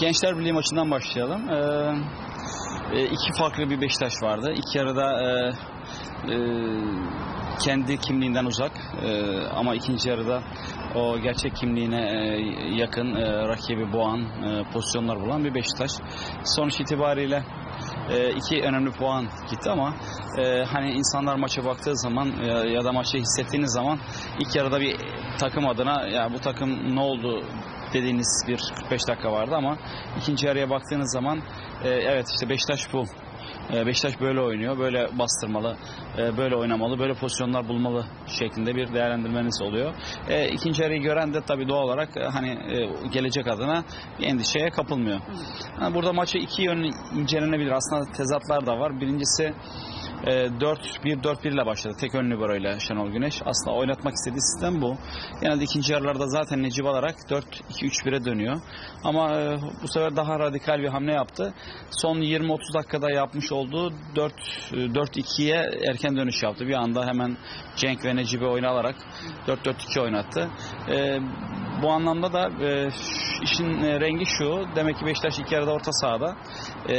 Gençler Birliği maçından başlayalım. Ee, e, iki farklı bir Beşiktaş vardı. İlk yarıda e, e, kendi kimliğinden uzak e, ama ikinci yarıda o gerçek kimliğine e, yakın e, rakibi boğan e, pozisyonlar bulan bir Beşiktaş. Sonuç itibariyle e, iki önemli puan gitti ama e, hani insanlar maça baktığı zaman ya, ya da maçı hissettiğiniz zaman ilk yarıda bir takım adına ya bu takım ne oldu dediğiniz bir 45 dakika vardı ama ikinci yarıya baktığınız zaman e, evet işte Beşiktaş bu. E, Beşiktaş böyle oynuyor, böyle bastırmalı, e, böyle oynamalı, böyle pozisyonlar bulmalı şeklinde bir değerlendirmeniz oluyor. E, ikinci yarıyı gören de tabii doğal olarak e, hani e, gelecek adına bir endişeye kapılmıyor. Ha, burada maçı iki yönlü incelenebilir. Aslında tezatlar da var. Birincisi e, 4-1-4-1 ile başladı. Tek ön libero ile Şenol Güneş. Aslında oynatmak istediği sistem bu. Genelde ikinci yarılarda zaten Necip alarak 4-2-3-1'e dönüyor. Ama e, bu sefer daha radikal bir hamle yaptı. Son 20-30 dakikada yapmış olduğu 4-2'ye erken dönüş yaptı. Bir anda hemen Cenk ve Necip'i oyuna alarak 4-4-2 oynattı. E, bu anlamda da e, işin e, rengi şu. Demek ki Beşiktaş ilk yarıda orta sahada e,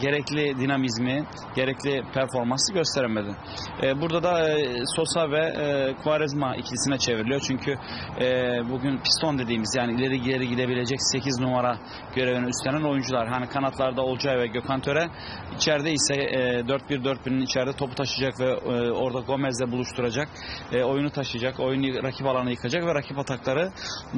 gerekli dinamizmi, gerekli performansı gösteremedi. E, burada da e, Sosa ve e, Quaresma ikilisine çevriliyor. Çünkü e, bugün piston dediğimiz yani ileri geri gidebilecek 8 numara görevini üstlenen oyuncular. Hani kanatlarda Olcay ve Gökhan Töre, içeride ise e, 4-1-4-1'in içeride topu taşıyacak ve e, orada Gomez'le buluşturacak. E, oyunu taşıyacak, oyunu rakip alanı yıkacak ve rakip atakları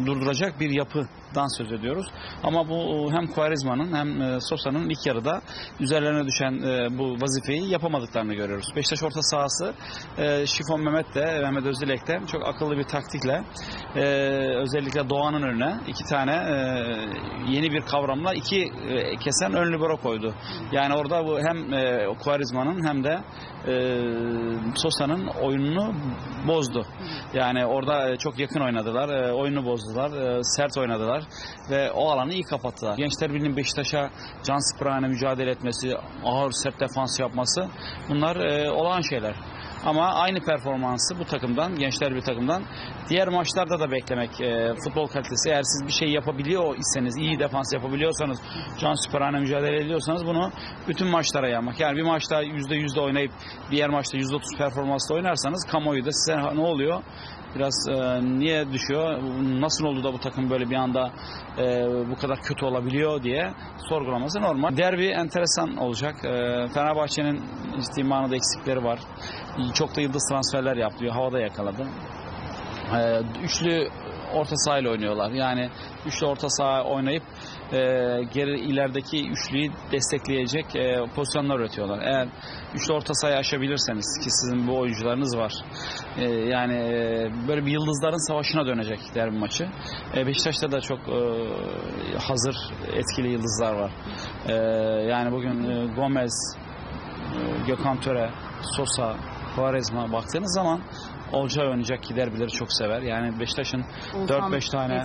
durduracak bir yapıdan söz ediyoruz. Ama bu hem Quaresma'nın hem e, Sosa'nın ilk yarıda üzerlerine düşen e, bu vazifeyi yapamadıklarını görüyoruz. Beşiktaş orta sahası e, Şifon Mehmet de Mehmet Özdilek de çok akıllı bir taktikle e, özellikle Doğan'ın önüne iki tane e, yeni bir kavramla iki e, kesen ön libero koydu. Yani orada bu hem e, Quaresma'nın hem de e, Sosa'nın oyununu bozdu. Yani orada e, çok yakın oynadılar. E, oyunu bozdular. e, sert oynadılar ve o alanı iyi kapattılar. Gençler Birliği'nin Beşiktaş'a can sıpırağına mücadele etmesi, ağır sert defans yapması bunlar e, olağan şeyler. Ama aynı performansı bu takımdan, gençler bir takımdan diğer maçlarda da beklemek e, futbol kalitesi. Eğer siz bir şey yapabiliyor iseniz, iyi defans yapabiliyorsanız, can süperhane mücadele ediyorsanız bunu bütün maçlara yaymak. Yani bir maçta %100'de oynayıp diğer maçta %30 performansla oynarsanız kamuoyu da size ne oluyor? Biraz e, niye düşüyor? Nasıl oldu da bu takım böyle bir anda e, bu kadar kötü olabiliyor diye sorgulaması normal. Derbi enteresan olacak. E, Fenerbahçe'nin ciddi manada eksikleri var. Çok da yıldız transferler yaptı. Havada yakaladı. E, üçlü orta sahayla oynuyorlar. Yani üçlü orta saha oynayıp e, geri ilerideki üçlüyü destekleyecek e, pozisyonlar üretiyorlar. Eğer üçlü orta sahayı aşabilirseniz ki sizin bu oyuncularınız var. E, yani e, böyle bir yıldızların savaşına dönecek derbi maçı. E, Beşiktaş'ta da çok e, hazır etkili yıldızlar var. E, yani bugün e, Gomez, e, Gökhan Töre, Sosa, Quaresma baktığınız zaman Olcay oynayacak ki derbileri çok sever. Yani Beşiktaş'ın 4-5 tane.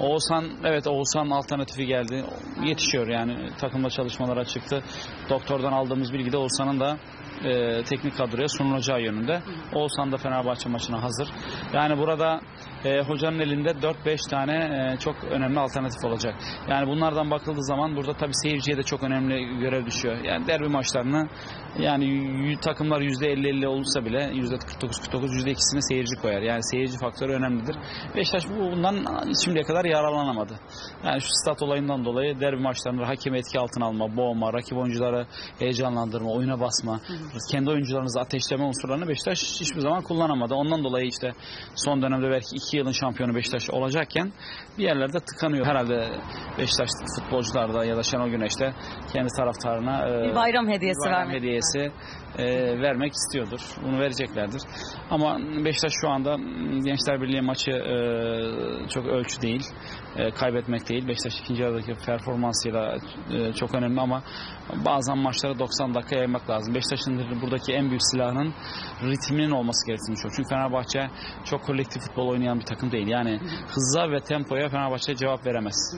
Oğuzhan evet Oğuzhan alternatifi geldi. Yetişiyor yani takımla çalışmalara çıktı. Doktordan aldığımız bilgide Oğuzhan'ın da e, teknik kadroya sunulacağı yönünde. Oğuzhan da Fenerbahçe maçına hazır. Yani burada e, hocanın elinde 4-5 tane e, çok önemli alternatif olacak. Yani bunlardan bakıldığı zaman burada tabii seyirciye de çok önemli görev düşüyor. Yani derbi maçlarını yani takımlar %50-50 olursa bile %49-49 %2'sini seyirci koyar. Yani seyirci faktörü önemlidir. Beşiktaş bundan şimdiye kadar yararlanamadı. Yani şu stat olayından dolayı derbi maçlarında hakemi etki altına alma, boğma, rakip oyuncuları heyecanlandırma, oyuna basma, kendi oyuncularınızı ateşleme unsurlarını Beşiktaş hiçbir zaman kullanamadı. Ondan dolayı işte son dönemde belki iki yılın şampiyonu Beşiktaş olacakken bir yerlerde tıkanıyor. Herhalde Beşiktaş futbolcularda ya da Şenol Güneş'te kendi taraftarına e, Bir bayram hediyesi bayram vermek. hediyesi e, vermek istiyordur. Bunu vereceklerdir. Ama Beşiktaş şu anda m, Gençler Birliği maçı e, çok ölçü değil. E, kaybetmek değil. Beşiktaş ikinci yarıdaki performansıyla e, çok önemli ama bazen maçları 90 dakika yaymak lazım. Beşiktaş'ın buradaki en büyük silahının ritminin olması gerektiğini düşünüyorum. Çünkü Fenerbahçe çok kolektif futbol oynayan bir takım değil. Yani hıza ve tempoya Fenerbahçe cevap veremez.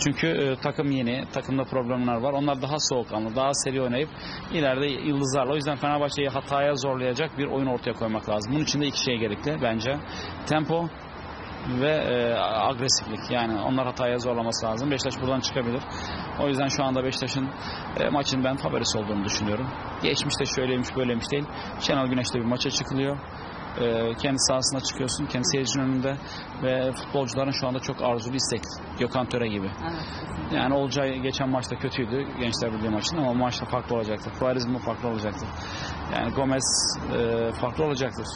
Çünkü e, takım yeni, takımda problemler var. Onlar daha soğukkanlı, daha seri oynayıp ileride yıldızlarla. O yüzden Fenerbahçe'yi hataya zorlayacak bir oyun ortaya koymak lazım. Bunun için de iki şey gerekli bence. Tempo ve e, agresiflik. Yani onlar hataya zorlaması lazım. Beşiktaş buradan çıkabilir. O yüzden şu anda Beşiktaş'ın e, maçın ben favorisi olduğunu düşünüyorum. Geçmişte şöyleymiş böyleymiş değil. Şenol Güneş'te bir maça çıkılıyor. E, kendi sahasına çıkıyorsun, kendi seyircinin önünde ve futbolcuların şu anda çok arzulu istekli. Gökhan Töre gibi. Evet. Yani Olcay geçen maçta kötüydü Gençler Birliği maçında ama maçta farklı olacaktır. Quaresma farklı olacaktır. Yani Gomez e, farklı olacaktır.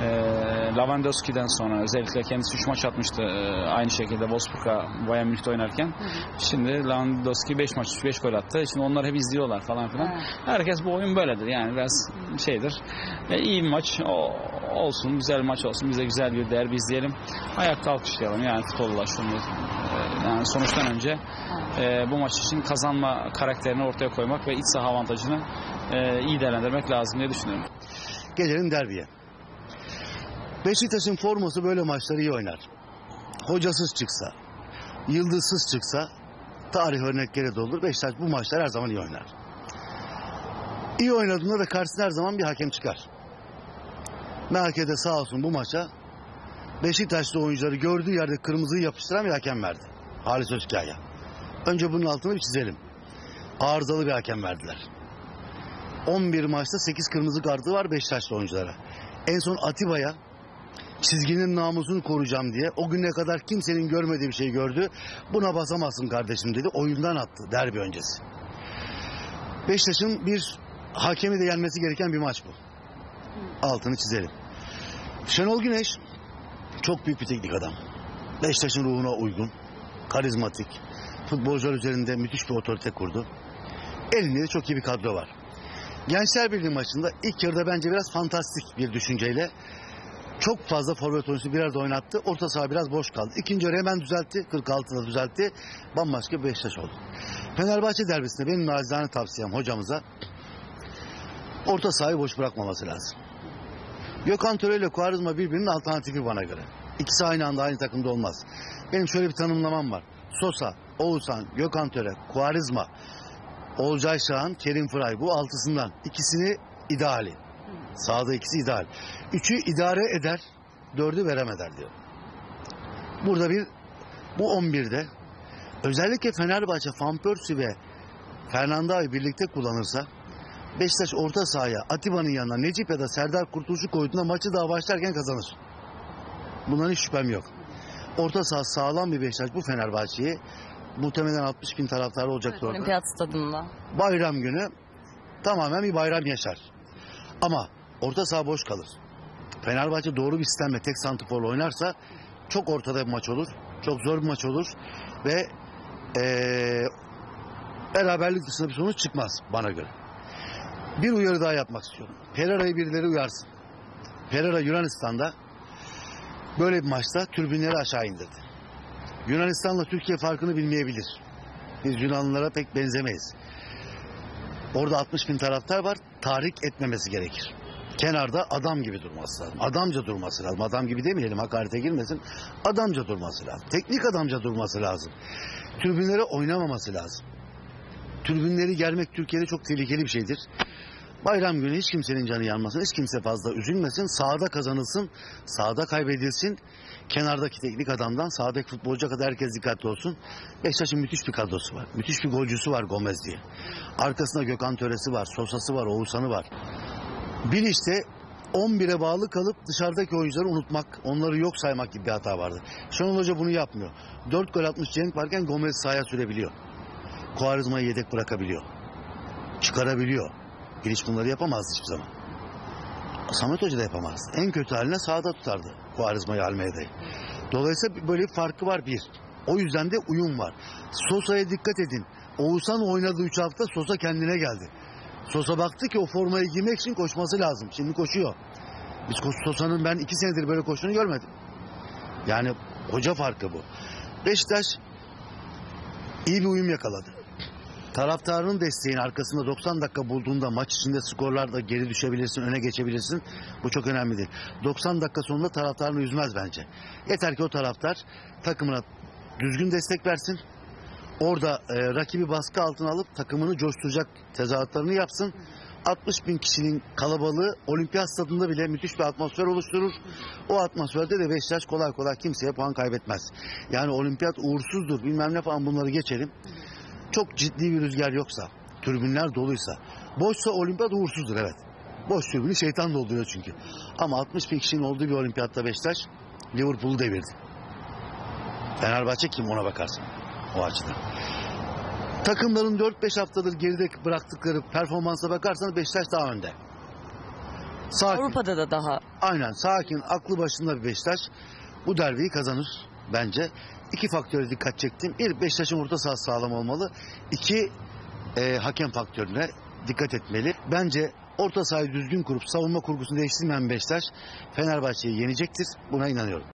E, Lewandowski'den sonra özellikle kendisi 3 maç atmıştı e, aynı şekilde Wolfsburg'a Bayern Münih'te oynarken. Şimdi Lewandowski 5 maç 5 gol attı. Şimdi onlar hep izliyorlar falan filan. Evet. Herkes bu oyun böyledir yani biraz şeydir. E, iyi bir maç o- olsun, güzel bir maç olsun. Biz de güzel bir derbi izleyelim. Ayakta alkışlayalım yani futbolla şunu. e, yani sonuçtan önce e, bu maç için kazanma karakterini ortaya koymak ve iç saha avantajını e, iyi değerlendirmek lazım diye düşünüyorum. Gelelim derbiye. Beşiktaş'ın forması böyle maçları iyi oynar. Hocasız çıksa, yıldızsız çıksa tarih örnekleri doldur. Beşiktaş bu maçlar her zaman iyi oynar. İyi oynadığında da karşısına her zaman bir hakem çıkar. MHK'de sağ olsun bu maça Beşiktaşlı oyuncuları gördüğü yerde kırmızıyı yapıştıran bir hakem verdi. Halis Özkaya. Önce bunun altını bir çizelim. Arızalı bir hakem verdiler. 11 maçta 8 kırmızı kartı var Beşiktaşlı oyunculara. En son Atiba'ya çizginin namusunu koruyacağım diye o güne kadar kimsenin görmediği bir şey gördü. Buna basamazsın kardeşim dedi. Oyundan attı derbi öncesi. Beşiktaş'ın bir hakemi de yenmesi gereken bir maç bu. Altını çizelim. Şenol Güneş çok büyük bir teknik adam. Beşiktaş'ın ruhuna uygun, karizmatik, futbolcular üzerinde müthiş bir otorite kurdu. Elinde de çok iyi bir kadro var. Gençler Birliği maçında ilk yarıda bence biraz fantastik bir düşünceyle çok fazla forvet oyuncusu biraz oynattı. Orta saha biraz boş kaldı. İkinci yarı hemen düzeltti. 46'da düzeltti. Bambaşka bir Beşiktaş oldu. Fenerbahçe derbisinde benim nacizane tavsiyem hocamıza orta sahayı boş bırakmaması lazım. Gökhan Töre ile Kuarızma birbirinin alternatifi bana göre. İkisi aynı anda aynı takımda olmaz. Benim şöyle bir tanımlamam var. Sosa, Oğuzhan, Gökhan Töre, Kuarizma, Olcay Şahan, Kerim Fıray bu altısından. ikisini ideali. Sağda ikisi ideal. Üçü idare eder, dördü veremeder diyor. Burada bir bu 11'de özellikle Fenerbahçe Van Persie ve Fernanda'yı birlikte kullanırsa Beşiktaş orta sahaya Atiba'nın yanına Necip ya da Serdar Kurtuluş'u koyduğunda maçı daha başlarken kazanır. Bundan hiç şüphem yok. Orta saha sağlam bir Beşiktaş bu Fenerbahçe'yi muhtemelen 60 bin taraftarı olacaktır orada Olimpiyat stadında. bayram günü tamamen bir bayram yaşar. Ama orta saha boş kalır. Fenerbahçe doğru bir sistemle tek santiforla oynarsa çok ortada bir maç olur. Çok zor bir maç olur. Ve eee beraberlik dışında bir sonuç çıkmaz bana göre. Bir uyarı daha yapmak istiyorum. Pereira'yı birileri uyarsın. Pereira Yunanistan'da böyle bir maçta türbinleri aşağı indirdi. Yunanistan'la Türkiye farkını bilmeyebilir. Biz Yunanlılara pek benzemeyiz. Orada 60 bin taraftar var. Tahrik etmemesi gerekir. Kenarda adam gibi durması lazım. Adamca durması lazım. Adam gibi demeyelim hakarete girmesin. Adamca durması lazım. Teknik adamca durması lazım. Tribünlere oynamaması lazım. Tribünleri germek Türkiye'de çok tehlikeli bir şeydir. Bayram günü hiç kimsenin canı yanmasın. Hiç kimse fazla üzülmesin. Sahada kazanılsın. Sahada kaybedilsin. Kenardaki teknik adamdan sahadaki futbolcuya kadar herkes dikkatli olsun. Beşiktaş'ın müthiş bir kadrosu var. Müthiş bir golcüsü var Gomez diye. Arkasında Gökhan Töresi var, Sosa'sı var, Oğuzhan'ı var. Bir işte 11'e bağlı kalıp dışarıdaki oyuncuları unutmak, onları yok saymak gibi bir hata vardı. Şenol Hoca bunu yapmıyor. 4 gol atmış Cenk varken Gomez sahaya sürebiliyor. Kuarizma'yı yedek bırakabiliyor. Çıkarabiliyor. Giriş bunları yapamazdı hiçbir zaman. Samet Hoca da yapamazdı. En kötü haline sahada tutardı Kuarizma'yı Almeya'dayı. Dolayısıyla böyle bir farkı var bir. O yüzden de uyum var. Sosa'ya dikkat edin. Oğuzhan oynadığı 3 hafta Sosa kendine geldi. Sosa baktı ki o formayı giymek için koşması lazım. Şimdi koşuyor. Biz Sosa'nın ben 2 senedir böyle koştuğunu görmedim. Yani hoca farkı bu. Beşiktaş iyi bir uyum yakaladı. Taraftarının desteğin arkasında 90 dakika bulduğunda maç içinde skorlarda geri düşebilirsin, öne geçebilirsin. Bu çok önemlidir. 90 dakika sonunda taraftarını üzmez bence. Yeter ki o taraftar takımına düzgün destek versin. Orada e, rakibi baskı altına alıp takımını coşturacak tezahüratlarını yapsın. 60 bin kişinin kalabalığı olimpiyat stadında bile müthiş bir atmosfer oluşturur. O atmosferde de Beşiktaş kolay kolay kimseye puan kaybetmez. Yani olimpiyat uğursuzdur bilmem ne falan bunları geçelim. Çok ciddi bir rüzgar yoksa, tribünler doluysa, boşsa olimpiyat uğursuzdur evet. Boş tribünü şeytan dolduruyor çünkü. Ama 60 bin kişinin olduğu bir olimpiyatta Beşiktaş Liverpool'u devirdi. Fenerbahçe kim ona bakarsın o açıdan. Takımların 4-5 haftadır geride bıraktıkları performansa bakarsanız Beşiktaş daha önde. Sakin, Avrupa'da da daha aynen sakin, aklı başında bir Beşiktaş bu derbiyi kazanır bence. İki faktöre dikkat çektim. Bir, Beşiktaş'ın orta sahası sağlam olmalı. İki, e, hakem faktörüne dikkat etmeli. Bence orta sahayı düzgün kurup savunma kurgusunu değiştirmeyen Beşiktaş Fenerbahçe'yi yenecektir. Buna inanıyorum.